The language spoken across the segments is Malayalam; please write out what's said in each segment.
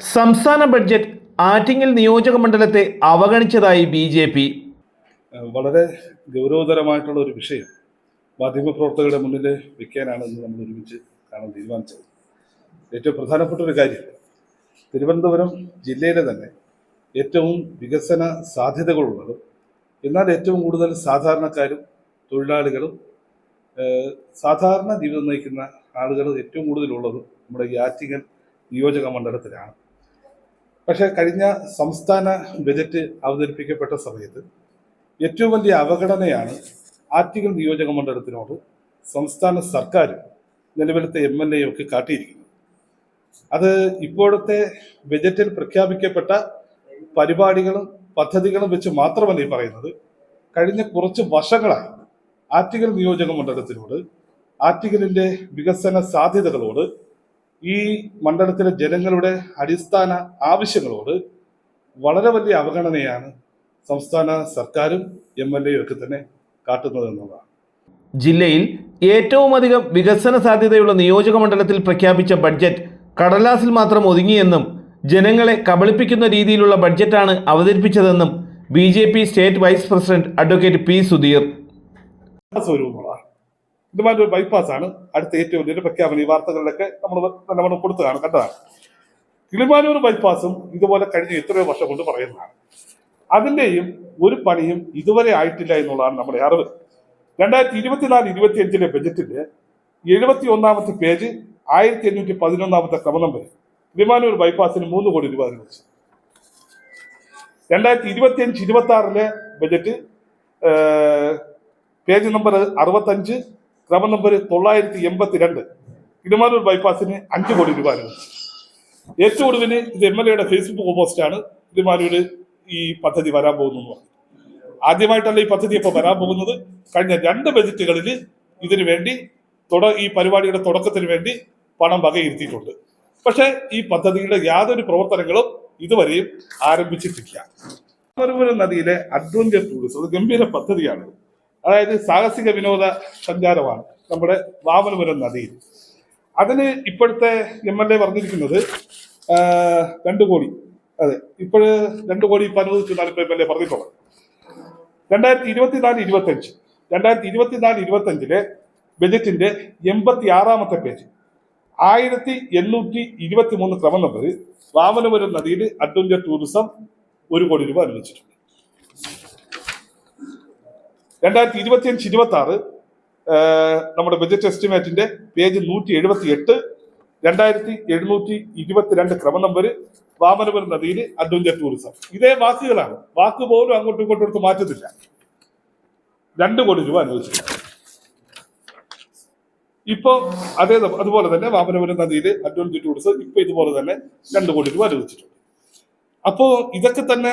സംസ്ഥാന ബഡ്ജറ്റ് ആറ്റിങ്ങൽ നിയോജക മണ്ഡലത്തെ അവഗണിച്ചതായി ബി ജെ പി. വളരെ ഗൗരവതരമായിട്ടുള്ള ഒരു വിഷയം മാധ്യമപ്രവർത്തകരുടെ മുന്നിൽ വെക്കാനാണ് ഇന്ന് നമ്മൾ ഒരുമിച്ച് കാണാൻ തീരുമാനിച്ചത്. ഏറ്റവും പ്രധാനപ്പെട്ട ഒരു കാര്യം തിരുവനന്തപുരം ജില്ലയിലെ തന്നെ ഏറ്റവും വികസന സാധ്യതകളുള്ളതും എന്നാൽ ഏറ്റവും കൂടുതൽ സാധാരണക്കാരും തൊഴിലാളികളും സാധാരണ ജീവിതം നയിക്കുന്ന ആളുകൾ ഏറ്റവും കൂടുതലുള്ളതും നമ്മുടെ ഈ ആറ്റിങ്ങൽ നിയോജക മണ്ഡലത്തിലാണ്. പക്ഷേ കഴിഞ്ഞ സംസ്ഥാന ബജറ്റ് അവതരിപ്പിക്കപ്പെട്ട സമയത്ത് ഏറ്റവും വലിയ അവഗണനയാണ് ആറ്റിങ്ങൽ നിയോജക മണ്ഡലത്തിനോട് സംസ്ഥാന സർക്കാർ നിലവിലത്തെ എം എൽ എ ഒക്കെ കാട്ടിയിരിക്കുന്നത്. അത് ഇപ്പോഴത്തെ ബജറ്റിൽ പ്രഖ്യാപിക്കപ്പെട്ട പരിപാടികളും പദ്ധതികളും വെച്ച് മാത്രമല്ല ഈ പറയുന്നത്. കഴിഞ്ഞ കുറച്ച് വർഷങ്ങളായി ആറ്റിങ്ങൽ നിയോജക മണ്ഡലത്തിനോട് ആറ്റിങ്ങലിന്റെ വികസന സാധ്യതകളോട് ഈ മണ്ഡലത്തിലെ ജനങ്ങളുടെ അടിസ്ഥാന ആവശ്യങ്ങളോട് വളരെ വലിയ അവഗണനയാണ് സംസ്ഥാന സർക്കാരും എം എൽ എയും ഒക്കെ തന്നെ കാട്ടുന്നത് എന്നുള്ളതാണ്. ജില്ലയിൽ ഏറ്റവും അധികം വികസന സാധ്യതയുള്ള നിയോജക മണ്ഡലത്തിൽ പ്രഖ്യാപിച്ച ബഡ്ജറ്റ് കടലാസിൽ മാത്രം ഒതുങ്ങിയെന്നും ജനങ്ങളെ കബളിപ്പിക്കുന്ന രീതിയിലുള്ള ബഡ്ജറ്റാണ് അവതരിപ്പിച്ചതെന്നും B J P state vice president advocate P Sudheer. സ്വരൂപങ്ങളാണ് bypass ആണ്. അടുത്ത ഏറ്റവും വലിയൊരു പ്രഖ്യാപനം. ഈ വാർത്തകളിലൊക്കെ നമ്മൾ നല്ലവണ്ണം കൊടുത്തതാണ് കണ്ടതാണ്. കിളിമാനൂർ ബൈപ്പാസും ഇതുപോലെ കഴിഞ്ഞ എത്രയോ വർഷം കൊണ്ട് പറയുന്നതാണ്. അതിന്റെയും ഒരു പണിയും ഇതുവരെ ആയിട്ടില്ല എന്നുള്ളതാണ് നമ്മുടെ അറിവ്. രണ്ടായിരത്തി ഇരുപത്തിനാല് ഇരുപത്തി അഞ്ചിലെ ബജറ്റിന്റെ എഴുപത്തി ഒന്നാമത്തെ പേജ് ആയിരത്തി എണ്ണൂറ്റി പതിനൊന്നാമത്തെ ക്രമ നമ്പർ കിളിമാനൂർ ബൈപ്പാസിന് മൂന്ന് കോടി രൂപ അനുവദിച്ചു. രണ്ടായിരത്തി ഇരുപത്തി അഞ്ച് ഇരുപത്തി ആറിലെ ബജറ്റ് പേജ് നമ്പർ അറുപത്തഞ്ച് ക്രമ നമ്പർ തൊള്ളായിരത്തി എൺപത്തി രണ്ട് കിളിമാനൂർ ബൈപ്പാസിന് അഞ്ച് കോടി രൂപ അനുവദിച്ചു. ഏറ്റവും ഒടുവിന് ഇത് എം എൽ എയുടെ ഫേസ്ബുക്ക് പോസ്റ്റാണ് കിളിമാനൂര് ഈ പദ്ധതി വരാൻ പോകുന്നു പറഞ്ഞു ആദ്യമായിട്ടല്ല ഈ പദ്ധതി ഇപ്പോൾ വരാൻ പോകുന്നത്. കഴിഞ്ഞ രണ്ട് ബജറ്റുകളിൽ ഇതിനു വേണ്ടി തുട ഈ പരിപാടിയുടെ തുടക്കത്തിന് വേണ്ടി പണം വകയിരുത്തിയിട്ടുണ്ട്. പക്ഷേ ഈ പദ്ധതിയുടെ യാതൊരു പ്രവർത്തനങ്ങളും ഇതുവരെയും ആരംഭിച്ചിട്ടില്ല. നദിയിലെ അഡ്വഞ്ചർ ടൂറിസം അത് ഗംഭീര പദ്ധതിയാണ്. അതായത് സാഹസിക വിനോദ സഞ്ചാരമാണ് നമ്മുടെ വാമനപുരം നദിയിൽ അതിന് ഇപ്പോഴത്തെ എം എൽ എ പറഞ്ഞിരിക്കുന്നത് രണ്ട് കോടി. അതെ ഇപ്പോഴ് രണ്ട് കോടി ഇപ്പം അനുവദിച്ചിട്ടാണ് ഇപ്പോൾ ഇപ്പൊ എം എൽ എ പറഞ്ഞിട്ടുള്ളത്. രണ്ടായിരത്തി ഇരുപത്തിനാല് ഇരുപത്തി അഞ്ച് രണ്ടായിരത്തി ഇരുപത്തിനാല് ഇരുപത്തി അഞ്ചിലെ ബജറ്റിന്റെ എൺപത്തി ആറാമത്തെ പേജ്. ആയിരത്തി എണ്ണൂറ്റി ഇരുപത്തി മൂന്ന് ക്രമ നമ്പർ വാമനപുരം നദിയിൽ അഡ്വഞ്ചർ ടൂറിസം ഒരു കോടി രൂപ അനുവദിച്ചിട്ടുണ്ട്. രണ്ടായിരത്തി ഇരുപത്തി അഞ്ച് ഇരുപത്തി ആറ് നമ്മുടെ ബജറ്റ് എസ്റ്റിമേറ്റിന്റെ പേജ് നൂറ്റി എഴുപത്തി എട്ട് രണ്ടായിരത്തി എഴുന്നൂറ്റി ഇരുപത്തിരണ്ട് ക്രമ നമ്പർ വാമനപുരം നദിയിൽ അഡ്വഞ്ചർ ടൂറിസം ഇതേ വാക്കുകളാണ്. വാക്ക് പോലും അങ്ങോട്ടും ഇങ്ങോട്ടും എടുത്ത് മാറ്റത്തില്ല. രണ്ട് കോടി രൂപ അനുവദിച്ചു ഇപ്പോ അതേ അതുപോലെ തന്നെ വാമനപുരം നദിയിൽ അഡ്വഞ്ചർ ടൂറിസം ഇപ്പൊ ഇതുപോലെ തന്നെ രണ്ട് കോടി രൂപ അനുവദിച്ചിട്ടുണ്ട് അപ്പോ ഇതൊക്കെ തന്നെ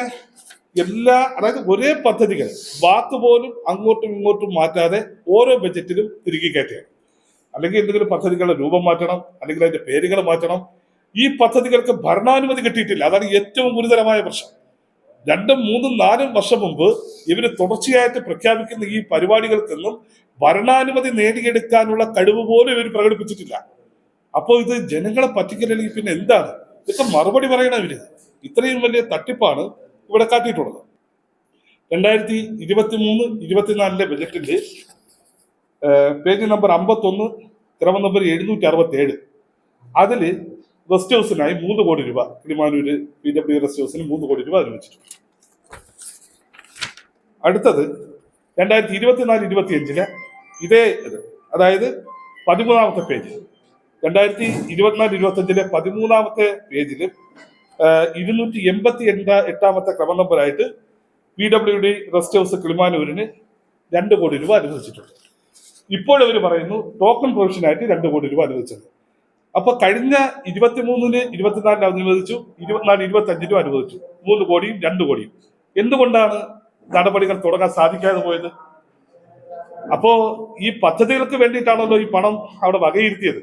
എല്ലാ അതായത് ഒരേ പദ്ധതികൾ വാക്ക് പോലും അങ്ങോട്ടും ഇങ്ങോട്ടും മാറ്റാതെ ഓരോ ബജറ്റിലും തിരികെ കയറ്റുകയാണ് അല്ലെങ്കിൽ എന്തെങ്കിലും പദ്ധതികളുടെ രൂപം മാറ്റണം അല്ലെങ്കിൽ അതിന്റെ പേരുകൾ മാറ്റണം. ഈ പദ്ധതികൾക്ക് ഭരണാനുമതി കിട്ടിയിട്ടില്ല. അതാണ് ഏറ്റവും ഗുരുതരമായ പ്രശ്നം. രണ്ടും മൂന്നും നാലും വർഷം മുമ്പ് ഇവർ തുടർച്ചയായിട്ട് പ്രഖ്യാപിക്കുന്ന ഈ പരിപാടികൾക്കൊന്നും ഭരണാനുമതി നേടിയെടുക്കാനുള്ള കഴിവ് പോലും ഇവർ പ്രകടിപ്പിച്ചിട്ടില്ല. അപ്പോൾ ഇത് ജനങ്ങളെ പറ്റിക്കലെങ്കിൽ പിന്നെ എന്താണ്? ഇതൊക്കെ മറുപടി പറയണം ഇവർ. ഇത്രയും വലിയ തട്ടിപ്പാണ് ഇവിടെ കാട്ടിയിട്ടുള്ളത്. രണ്ടായിരത്തി ഇരുപത്തി മൂന്ന് ഇരുപത്തിനാലിലെ ബജറ്റിന്റെ പേജ് നമ്പർ അമ്പത്തൊന്ന് ക്രമ നമ്പർ എഴുന്നൂറ്റി അറുപത്തി ഏഴ് അതിൽ റെസ്റ്റ് ഹൗസിനായി മൂന്ന് കോടി രൂപ കിളിമാനൂര് പി ഡബ്ല്യു റെസ്റ്റ് ഹൗസിന് മൂന്ന് കോടി രൂപ അനുവദിച്ചിട്ടുണ്ട് അടുത്തത് രണ്ടായിരത്തി ഇരുപത്തിനാല് ഇരുപത്തി അഞ്ചിലെ ഇതേ ഇത് അതായത് പതിമൂന്നാമത്തെ പേജ്. രണ്ടായിരത്തി ഇരുപത്തിനാല് ഇരുപത്തി അഞ്ചിലെ പതിമൂന്നാമത്തെ പേജിൽ ഇരുന്നൂറ്റി എൺപത്തി എട്ടാ എട്ടാമത്തെ ക്രമ നമ്പറായിട്ട് P W D rest house കിളിമാനൂരിന് രണ്ട് കോടി രൂപ അനുവദിച്ചിട്ടുണ്ട്. ഇപ്പോഴവർ പറയുന്നു ടോക്കൺ പ്രൊവിഷനായിട്ട് രണ്ട് കോടി രൂപ അനുവദിച്ചത്. അപ്പൊ കഴിഞ്ഞ ഇരുപത്തിമൂന്നിന് ഇരുപത്തിനാലിന് അനുവദിച്ചു ഇരുപത്തിനാല് ഇരുപത്തി അഞ്ചിനും അനുവദിച്ചു. മൂന്ന് കോടിയും രണ്ട് കോടിയും. എന്തുകൊണ്ടാണ് നടപടികൾ തുടങ്ങാൻ സാധിക്കാതെ പോയത്? അപ്പോ ഈ പദ്ധതികൾക്ക് വേണ്ടിയിട്ടാണല്ലോ ഈ പണം അവിടെ വകയിരുത്തിയത്.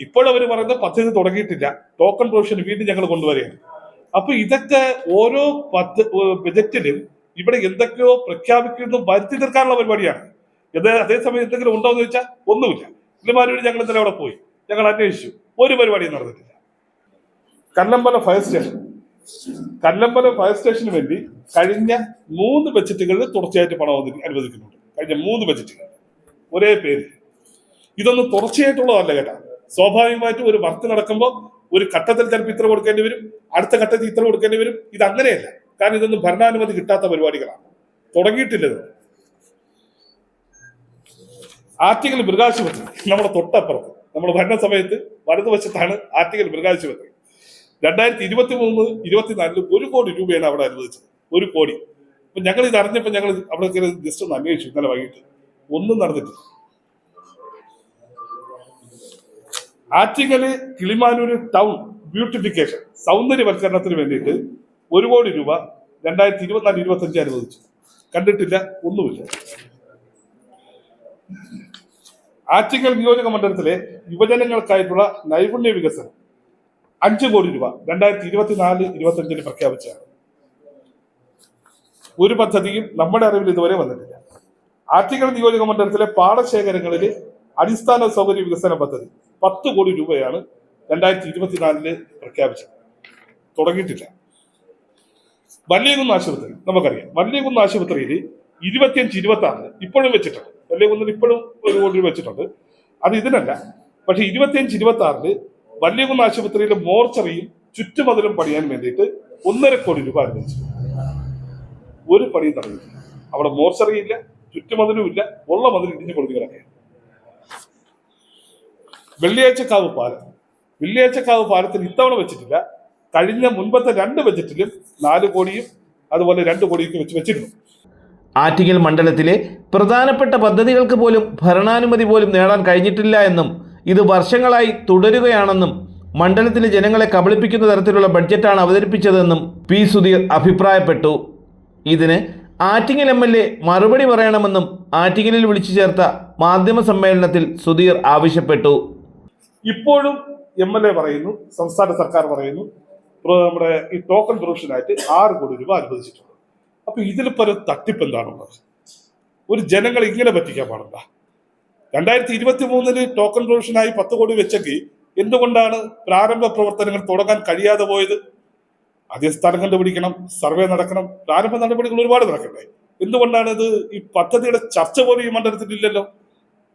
ഇപ്പോഴവർ പറയുന്നത് പദ്ധതി തുടങ്ങിയിട്ടില്ല. ടോക്കൺ പ്രൊവിഷൻ വീണ്ടും ഞങ്ങൾ കൊണ്ടുവരികയാണ്. അപ്പൊ ഇതൊക്കെ ഓരോ പദ്ധ ബജറ്റിലും ഇവിടെ എന്തൊക്കെയോ പ്രഖ്യാപിക്കുന്നു വരുത്തി തീർക്കാനുള്ള പരിപാടിയാണ്. ഇത് അതേസമയം എന്തെങ്കിലും ഉണ്ടോ എന്ന് ചോദിച്ചാൽ ഒന്നുമില്ല. ഇല്ലമാരോട് ഞങ്ങൾ ഇന്നലെ അവിടെ പോയി. ഞങ്ങൾ അന്വേഷിച്ചു. ഒരു പരിപാടിയും നടന്നിട്ടില്ല. Kallambalam fire station Kallambalam fire സ്റ്റേഷന് വേണ്ടി കഴിഞ്ഞ മൂന്ന് ബജറ്റുകളിൽ തുടർച്ചയായിട്ട് പണം അനുവദി- അനുവദിക്കുന്നുണ്ട്. കഴിഞ്ഞ മൂന്ന് ബജറ്റുകൾ ഒരേ പേര്. ഇതൊന്നും തുടർച്ചയായിട്ടുള്ളതല്ല കേട്ടാ. സ്വാഭാവികമായിട്ടും ഒരു വർക്ക് നടക്കുമ്പോൾ ഒരു ഘട്ടത്തിൽ ചിലപ്പോൾ ഇത്ര കൊടുക്കേണ്ടി വരും അടുത്ത ഘട്ടത്തിൽ ഇത്ര കൊടുക്കേണ്ടി വരും ഇത് അങ്ങനെയല്ല കാരണം ഇതൊന്നും ഭരണാനുമതി കിട്ടാത്ത പരിപാടികളാണ്. തുടങ്ങിയിട്ടില്ല ആർട്ടിക്കൽ മൃഗാശുപത്രി നമ്മുടെ തൊട്ടപ്പുറത്ത് നമ്മൾ ഭരണ സമയത്ത് വലതുവശത്താണ് ആറ്റിങ്ങൽ മൃഗാശുപത്രി. രണ്ടായിരത്തി ഇരുപത്തി മൂന്ന് ഇരുപത്തിനാലിൽ ഒരു കോടി രൂപയാണ് അവിടെ അനുവദിച്ചത്. ഒരു കോടി. അപ്പൊ ഞങ്ങൾ ഇത് അറിഞ്ഞപ്പോൾ ഞങ്ങൾ അവിടെ ജസ്റ്റ് ഒന്ന് അന്വേഷിച്ചു ഇന്നലെ വൈകിട്ട്. ഒന്നും നടന്നിട്ടില്ല. ആറ്റിങ്ങൽ കിളിമാനൂര് ടൗൺ ബ്യൂട്ടിഫിക്കേഷൻ സൗന്ദര്യവൽക്കരണത്തിന് വേണ്ടിയിട്ട് ഒരു കോടി രൂപ രണ്ടായിരത്തി ഇരുപത്തിനാല് ഇരുപത്തി അഞ്ച് അനുവദിച്ചു. കണ്ടിട്ടില്ല ഒന്നുമില്ല. ആറ്റിങ്ങൽ നിയോജക മണ്ഡലത്തിലെ യുവജനങ്ങൾക്കായിട്ടുള്ള നൈപുണ്യ വികസനം അഞ്ച് കോടി രൂപ രണ്ടായിരത്തി ഇരുപത്തിനാല് ഇരുപത്തി പ്രഖ്യാപിച്ചാണ് ഒരു പദ്ധതിയും നമ്മുടെ അറിവിൽ ഇതുവരെ വന്നിട്ടില്ല. ആറ്റിങ്ങൽ നിയോജക മണ്ഡലത്തിലെ പാടശേഖരങ്ങളിൽ അടിസ്ഥാന സൗകര്യ വികസന പദ്ധതി പത്ത് കോടി രൂപയാണ് രണ്ടായിരത്തി ഇരുപത്തിനാലിൽ പ്രഖ്യാപിച്ചത്. തുടങ്ങിയിട്ടില്ല. വല്യകുന്ന് ആശുപത്രി നമുക്കറിയാം. വല്യകുന്ന് ആശുപത്രിയിൽ ഇരുപത്തിയഞ്ച് ഇരുപത്തി ആറിന് ഇപ്പോഴും വെച്ചിട്ടുണ്ട്. വല്യകുന്നിൽ ഇപ്പോഴും ഒരു കോടി രൂപ വെച്ചിട്ടുണ്ട്. അത് ഇതിനല്ല. പക്ഷെ ഇരുപത്തിയഞ്ച് ഇരുപത്തി ആറിന് വല്യകുന്ന് ആശുപത്രിയിലെ മോർച്ചറിയും ചുറ്റുമതിലും പണിയാൻ വേണ്ടിയിട്ട് ഒന്നര കോടി രൂപ അനുവദിച്ചു. ഒരു പണിയും തടഞ്ഞിട്ടില്ല. അവിടെ മോർച്ചറിയില്ല ചുറ്റുമതിലും ഇല്ല ഉള്ള മതിൽ ഇടിഞ്ഞു കിടക്കുകയാണ്. വെള്ളിയാഴ്ചക്കാവ് പാലം. വെള്ളിയാഴ്ചക്കാവ് പാലത്തിന് ഇത്തവണ വെച്ചിട്ടില്ല. കഴിഞ്ഞ മുൻപത്തെ രണ്ട് ബജറ്റിലും നാല് കോടിയും അതുപോലെ രണ്ട് കോടിയൊക്കെ വെച്ച് വെച്ചിരുന്നു. ആറ്റിങ്ങൽ മണ്ഡലത്തിലെ പ്രധാനപ്പെട്ട പദ്ധതികൾക്ക് പോലും ഭരണാനുമതി പോലും നേടാൻ കഴിഞ്ഞിട്ടില്ല എന്നും ഇത് വർഷങ്ങളായി തുടരുകയാണെന്നും മണ്ഡലത്തിലെ ജനങ്ങളെ കബളിപ്പിക്കുന്ന തരത്തിലുള്ള ബഡ്ജറ്റാണ് അവതരിപ്പിച്ചതെന്നും പി സുധീർ അഭിപ്രായപ്പെട്ടു. ഇതിന് ആറ്റിങ്ങൽ എം എൽ എ മറുപടി പറയണമെന്നും ആറ്റിങ്ങലിൽ വിളിച്ചു ചേർത്ത മാധ്യമ സമ്മേളനത്തിൽ സുധീർ ആവശ്യപ്പെട്ടു. ഇപ്പോഴും എം എൽ എ പറയുന്നു സംസ്ഥാന സർക്കാർ പറയുന്നു നമ്മുടെ ഈ ടോക്കൺ പ്രൊവിഷനായിട്ട് ആറ് കോടി രൂപ അനുവദിച്ചിട്ടുണ്ട്. അപ്പൊ ഇതിൽ പല തട്ടിപ്പ് എന്താണുള്ളത്? ഒരു ജനങ്ങൾ ഇങ്ങനെ പറ്റിക്കാൻ പാടില്ല. രണ്ടായിരത്തി ഇരുപത്തി മൂന്നിൽ ടോക്കൺ പ്രൊവിഷനായി പത്ത് കോടി വെച്ചെങ്കിൽ എന്തുകൊണ്ടാണ് പ്രാരംഭ പ്രവർത്തനങ്ങൾ തുടങ്ങാൻ കഴിയാതെ പോയത്? ആദ്യ സ്ഥലം കണ്ടുപിടിക്കണം സർവേ നടക്കണം പ്രാരംഭ നടപടികൾ ഒരുപാട് നടക്കണ്ടേ എന്തുകൊണ്ടാണ് ഇത് ഈ പദ്ധതിയുടെ ചർച്ച പോലും ഈ മണ്ഡലത്തിൽ ഇല്ലല്ലോ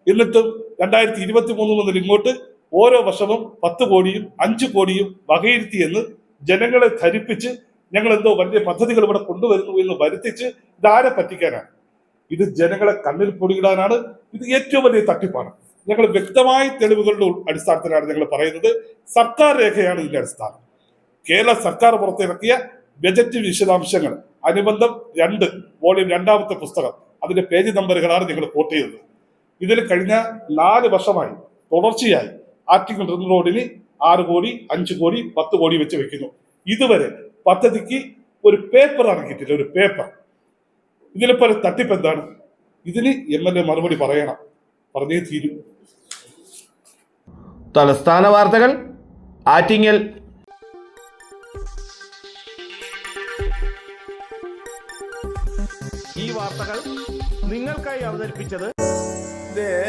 എന്നിട്ടും രണ്ടായിരത്തി ഇരുപത്തി മൂന്ന് മുതൽ ഇങ്ങോട്ട് ഓരോ വർഷവും പത്ത് കോടിയും അഞ്ച് കോടിയും വകയിരുത്തിയെന്ന് ജനങ്ങളെ ധരിപ്പിച്ച് ഞങ്ങൾ എന്തോ വലിയ പദ്ധതികൾ ഇവിടെ കൊണ്ടുവരുന്നു എന്ന് വരുത്തിച്ച് ഇതാരെ പറ്റിക്കാനാണ്? ഇത് ജനങ്ങളെ കണ്ണിൽ പൊടിയിടാനാണ്. ഇത് ഏറ്റവും വലിയ തട്ടിപ്പാണ്. ഞങ്ങൾ വ്യക്തമായ തെളിവുകളുടെ അടിസ്ഥാനത്തിലാണ് ഞങ്ങൾ പറയുന്നത്. സർക്കാർ രേഖയാണ് ഇതിന്റെ അടിസ്ഥാനം. കേരള സർക്കാർ പുറത്തിറക്കിയ ബജറ്റ് വിശദാംശങ്ങൾ അനുബന്ധം രണ്ട് വോളിയം രണ്ടാമത്തെ പുസ്തകം അതിന്റെ പേജ് നമ്പറുകളാണ് ഞങ്ങൾ കോട്ട് ചെയ്തത് ഇതിൽ കഴിഞ്ഞ നാല് വർഷമായി തുടർച്ചയായി ആറ്റിങ്ങൽ റിംഗ് റോഡിന് ആറ് കോടി അഞ്ച് കോടി പത്ത് കോടി വെച്ച് വെക്കുന്നു. ഇതുവരെ പദ്ധതിക്ക് ഒരു പേപ്പർ ഇറങ്ങിയിട്ടില്ല ഒരു പേപ്പർ ഇതിലിപ്പോ ഒരു തട്ടിപ്പ് എന്താണ്? ഇതിന് എം എൽ എ മറുപടി പറയണം. പറഞ്ഞേ തീരും. തലസ്ഥാന വാർത്തകൾ ആറ്റിങ്ങൽ. ഈ വാർത്തകൾ നിങ്ങൾക്കായി അവതരിപ്പിച്ചത് Arabian